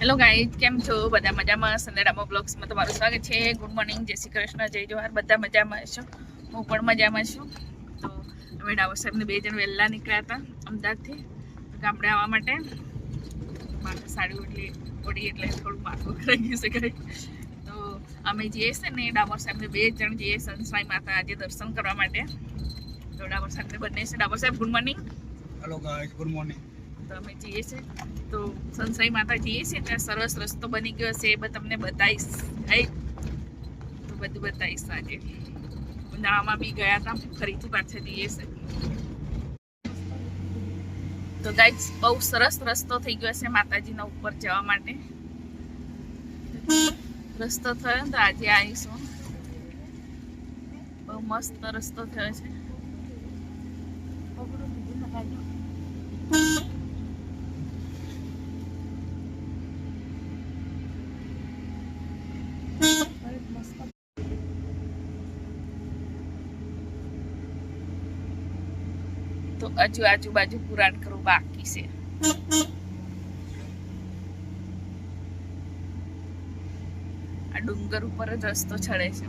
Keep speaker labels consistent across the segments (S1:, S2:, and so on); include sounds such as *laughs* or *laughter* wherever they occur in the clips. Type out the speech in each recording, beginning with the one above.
S1: Hello guide કેમ છો? બધા મજામાં? સંદેડામાં બ્લોગ્સમાં તમારું સ્વાગત છે. ગુડ મોર્નિંગ જય શ્રી કૃષ્ણ, જય જોહાર. બધા મજામાં છો હું પણ મજામાં છું. તો અમે ડાબર સાહેબને બે જણ વહેલા નીકળ્યા હતા અમદાવાદથી. ગામડે આવવા માટે. માથે સાડી ઓઢી ઓઢી એટલે થોડું માથું *laughs* કરાઈ ગયું છે તો અમે જઈએ છે ને ડાબર સાહેબને બે જણ જઈએ સંસાઈ માતા, આજે દર્શન કરવા માટે. તો ડાબર સાહેબને બંને છે. ડાબર સાહેબ good morning
S2: hello guide good morning
S1: તો અમે જઈએ છીએ. તો સંસાઈ માતા જઈએ છીએ, ત્યાં સરસ રસ્તો બની ગયો છે, એ તમને બતાવીશ. તો બધું બતાવીશ આજે. ઉનાળામાં બી ગયા હતા, ફરીથી પાછા જઈએ છે તો ગાઈસ બહુ સરસ રસ્તો થઈ ગયો છે માતાજીના ઉપર જવા માટે. રસ્તો થયો તો આજે આવીશું બહુ મસ્ત રસ્તો થયો છે. તો હજુ આજુબાજુ પુરાણ કરવું બાકી છે. આ ડુંગર ઉપર જ રસ્તો ચડે છે.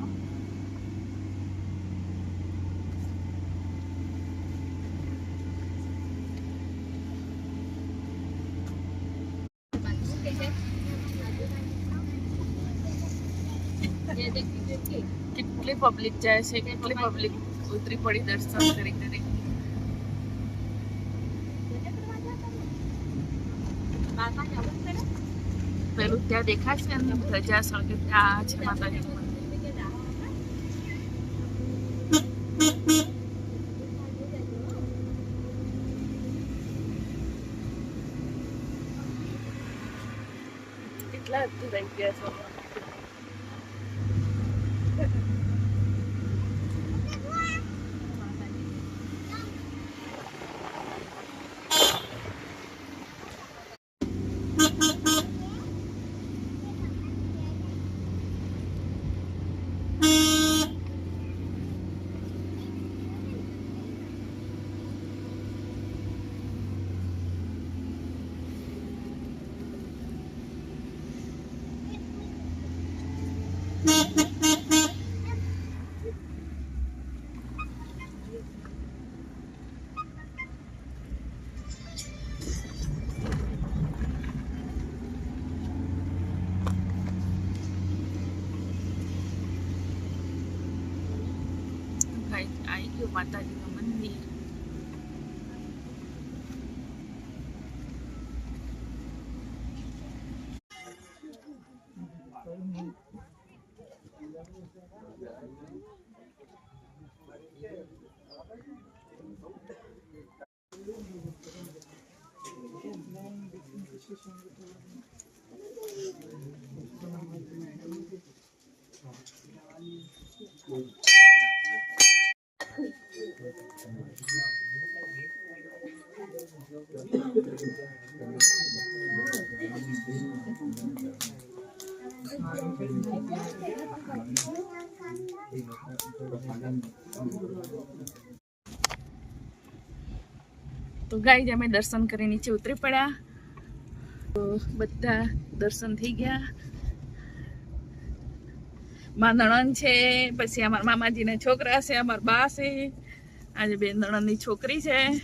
S1: કેટલી પબ્લિક જાય છે કેટલી પબ્લિક ઉતરી પડી દર્શન કરી કરી. પેલું ત્યાં દેખાશે ને પ્રજા સળગે ત્યાં છે માતાજી અડધું રહી ગયા છે? ભાઈ આવી ગયું માતાજીનું મંદિર તો ગાઈ અમે દર્શન કરી નીચે ઉતરી પડ્યા. બધા દર્શન થઈ ગયા. માં નણંદ છે, પછી અમારા મામાજીના છોકરા છે, અમારા બા છે. આજે બે નણંદની છોકરી છે.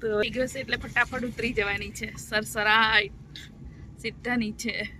S1: તો થઈ ગયો છે એટલે ફટાફટ ઉતરી જવાની છે. સરસરાઈટ સીધા નીચે